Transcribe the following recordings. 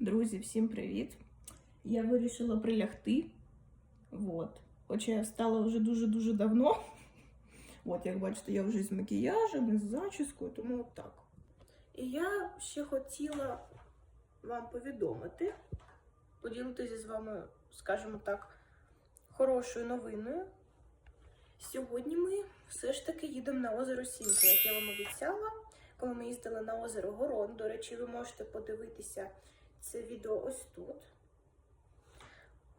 Друзі, всім привіт! Я вирішила прилягти. Вот. Хоча я встала вже дуже-дуже давно. От, як бачите, я вже з макіяжем, з зачіскою, тому от так. І я ще хотіла вам повідомити, поділитися з вами, скажімо так, хорошою новиною. Сьогодні ми все ж таки їдемо на озеро Сімки, як я вам обіцяла, коли ми їздили на озеро Горон. До речі, ви можете подивитися це відео ось тут.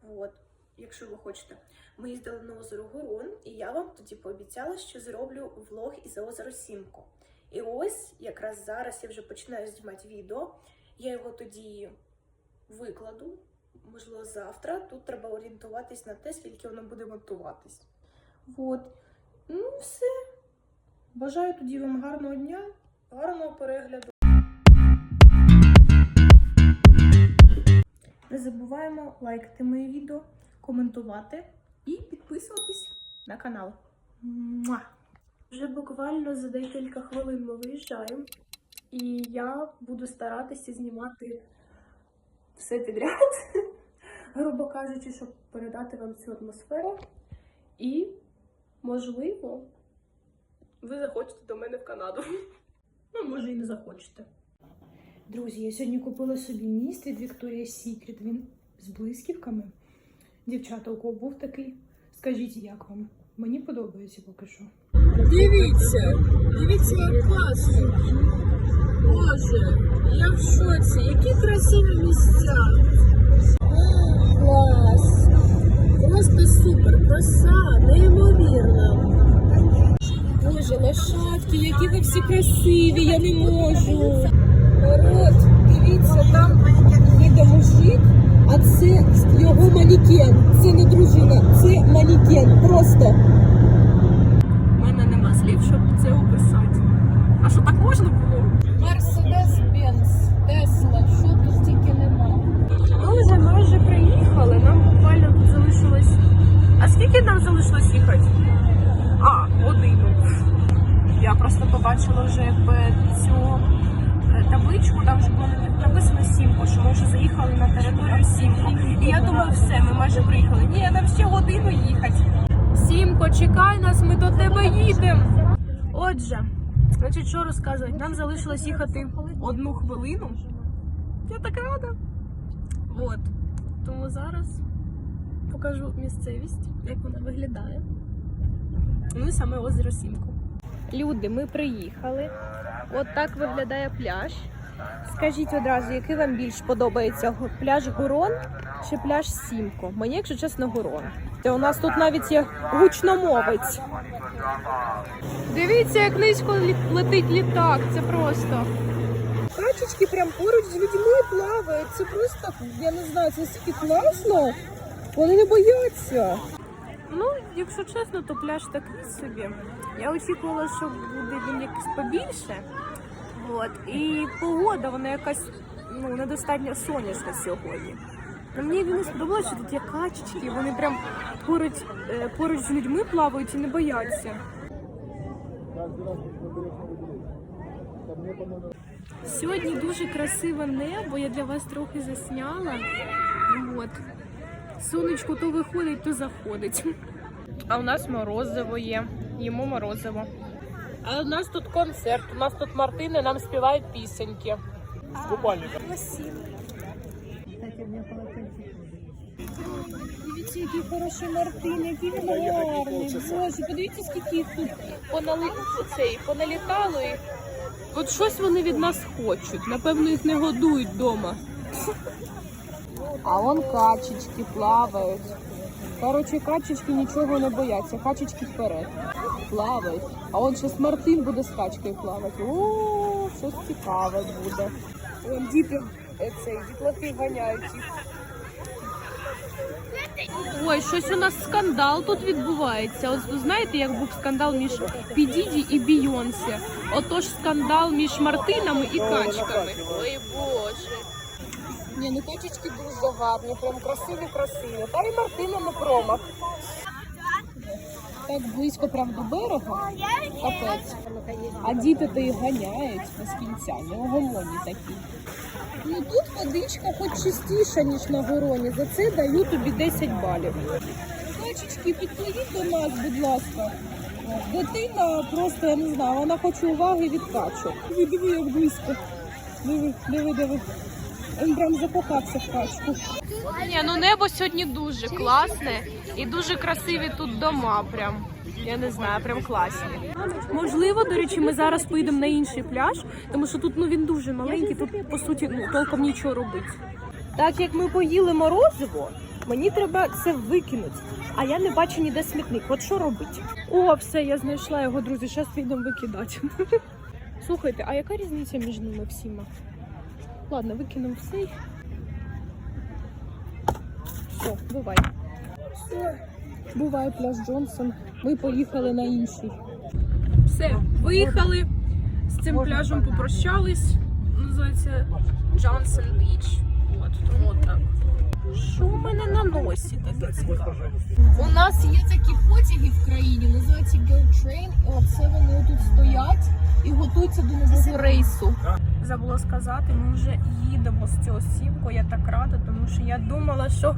От, якщо ви хочете. Ми їздили на озеро Горон, і я вам тоді пообіцяла, що зроблю влог із озеро Сімко. І ось якраз зараз я вже починаю знімати відео. Я його тоді викладу, можливо, завтра. Тут треба орієнтуватись на те, скільки воно буде монтуватись. От. Ну, все. Бажаю тоді вам гарного дня, гарного перегляду. Не забуваємо лайкати мої відео, коментувати і підписуватись на канал. Муа! Вже буквально за декілька хвилин ми виїжджаємо, і я буду старатися знімати все підряд, грубо кажучи, щоб передати вам цю атмосферу. І, можливо, ви захочете до мене в Канаду. Ну, може, і не захочете. Друзі, я сьогодні купила собі міст від Victoria's Secret. Він з блисківками. Дівчата, у кого був такий, скажіть, як вам? Мені подобається поки що. Дивіться, дивіться, як класно. Боже, я в шоці. Які красиві місця. Клас. Просто супер, краса, неймовірна. Боже, лошадки, які ви всі красиві, я не можу. Народ, дивіться, там їде мужик, а це його манікен. Це не дружина, це манікен. Просто. У мене нема слів, щоб це описати. А що так можна було? Мерседес-Бенц, Тесла, що тут тільки нема. Ми вже майже приїхали. Нам буквально тут залишилось. А скільки нам залишилось їхати? А, годину. Я просто побачила вже цю табличку, там вже було написано Сімко, що ми вже заїхали на територію Сімко. І я думаю, все, ми майже приїхали. Ні, нам ще годину їхати. Сімко, чекай нас, ми до тебе їдемо. Отже, значить, що розказувати? Нам залишилось їхати одну хвилину. Я так рада. От. Тому зараз покажу місцевість, як вона виглядає. Ну і саме озеро Сімко. Люди, ми приїхали. От так виглядає пляж. Скажіть одразу, який вам більш подобається пляж Гурон чи пляж Сімко? Мені, якщо чесно, Гурон. Та у нас тут навіть є гучномовець. Дивіться, як низько летить літак. Це просто. Качечки прям поруч з людьми плавають. Це просто, я не знаю, це стільки класно. Вони не бояться. Ну, якщо чесно, то пляж такий собі. Я очікувала, що буде він якийсь побільше. От. І погода, вона якась ну, недостатньо сонячна сьогодні. Ну, Мені він не сподобалося, що тут є качечки, вони прям поруч, е, поруч з людьми плавають і не бояться. Сьогодні дуже красиве небо, я для вас трохи засняла. От. Сонечко то виходить, то заходить. А у нас морозиво є. Їмо морозиво. А у нас тут концерт. У нас тут Мартини нам співають пісеньки. Дивіться, який хороший Мартин, який він гарний. Боже, подивіться, скільки їх тут. Понали... Цей, поналітало і. От щось вони від нас хочуть. Напевно, їх не годують вдома. А вон качечки плавають. Коротше, качечки нічого не бояться, качечки вперед. Плавають. А он щось Мартин буде з качкою плавати. О, щось цікаве буде. Вон діти е, цей, дітлахи ганяють їх. Ой, щось у нас скандал тут відбувається. От знаєте, як був скандал між Підіді і Бійонсі. Отож скандал між Мартинами і качками. Ой Боже. Ні, ну качечки дуже гарні, прям красиві, красиві. Та й Мартина не промах. Так близько прям до берега. Капець. А діти то їх ганяють без кінця, неугомонні такі. Ну тут водичка хоч чистіша, ніж на гороні. За це даю тобі 10 балів. Качечки, підпливіть до нас, будь ласка. Дитина просто, я не знаю, вона хоче уваги від качок. Диви, як близько. Диви, диви, диви. Він прям закохався в качку. Ні, ну небо сьогодні дуже класне і дуже красиві тут дома. Прям я не знаю, прям класні. Можливо, до речі, ми зараз поїдемо на інший пляж, тому що тут ну він дуже маленький. Тут по суті ну толком нічого робити. Так як ми поїли морозиво, мені треба це викинути. А я не бачу ніде смітник. От що робити? О, все, я знайшла його, друзі. Зараз підемо викидати. Слухайте, а яка різниця між ними всіма? Ладно, викинемо в сейф. Все, бувай. Все. Буває пляж Джонсон. Ми поїхали на інший. Все, виїхали. З цим пляжем попрощались. Називається Джонсон Біч. От, тому от так. На таке цікаве? У нас є такі потяги в країні, називаються Go Train. І оце вони тут стоять і готуються до нового рейсу. Забула сказати, ми вже їдемо з цього сімку. Я так рада, тому що я думала, що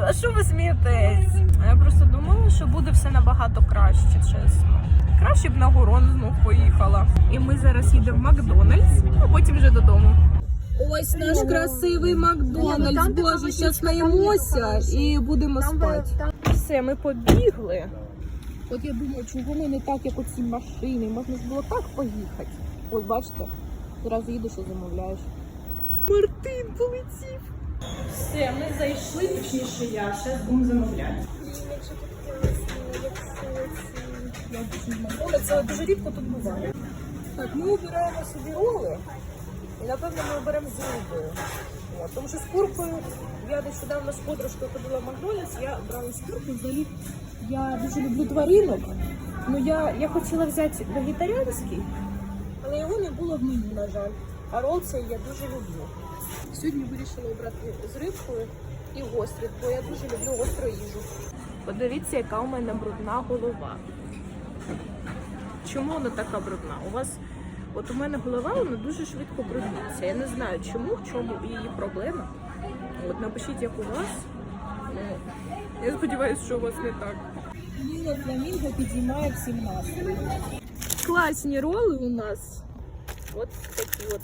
а що ви смієтесь? Я просто думала, що буде все набагато краще, чесно. Краще б на горон знов поїхала. І ми зараз їдемо в Макдональдс, а потім вже додому. Ось наш красивий Макдональдс. Боже, зараз наїмося і будемо спати. Все, ми побігли. От я думаю, чого ми не так, як оці машини. Можна ж було так поїхати. Ось бачите, зразу їдеш і замовляєш. Мартин полетів. Все, ми зайшли, точніше я. Зараз будемо замовляти. Але це дуже рідко тут буває. Так, ми обираємо собі роли. І напевно ми оберемо з рибою. Тому що з куркою я нещодавно з подружкою ходила в Макдональдс, я брала з куркою. Взагалі я дуже люблю тваринок. Ну я, я хотіла взяти вегетаріанський, але його не було в меню, на жаль. А рол цей я дуже люблю. Сьогодні вирішила обрати з рибкою і гострий, бо я дуже люблю гостру їжу. Подивіться, яка у мене брудна голова. Чому вона така брудна? У вас, от у мене голова вона дуже швидко брудниться. Я не знаю, чому, в чому її проблема. От напишіть, як у вас. Ну, я сподіваюся, що у вас не так. Ліла фламінго підіймає всім настрій. Класні роли у нас. От такі от.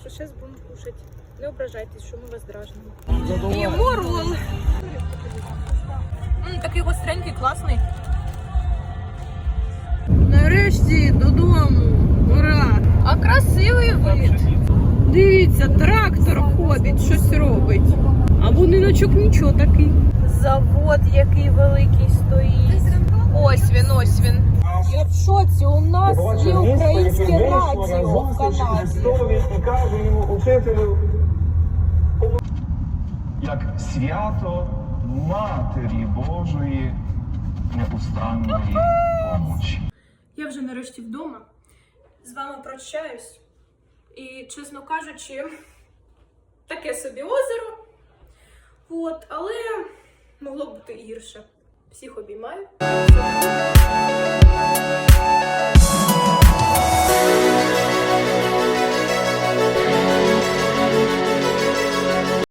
Що зараз будемо кушати? Не ображайтесь, що ми вас дражнимо. Їмо рол. М, Такий гостренький, класний. Нарешті додому. Ура! А красивий вид. Дивіться, трактор ходить, щось робить. А будиночок нічого такий. Завод, який великий стоїть. Ось він, ось він. Я в шоці, у нас є українське радіо в Канаді. як свято Матері Божої неустанної помочі. Я вже нарешті вдома. З вами прощаюсь. І, чесно кажучи, таке собі озеро. От, але могло б бути гірше. Всіх обіймаю.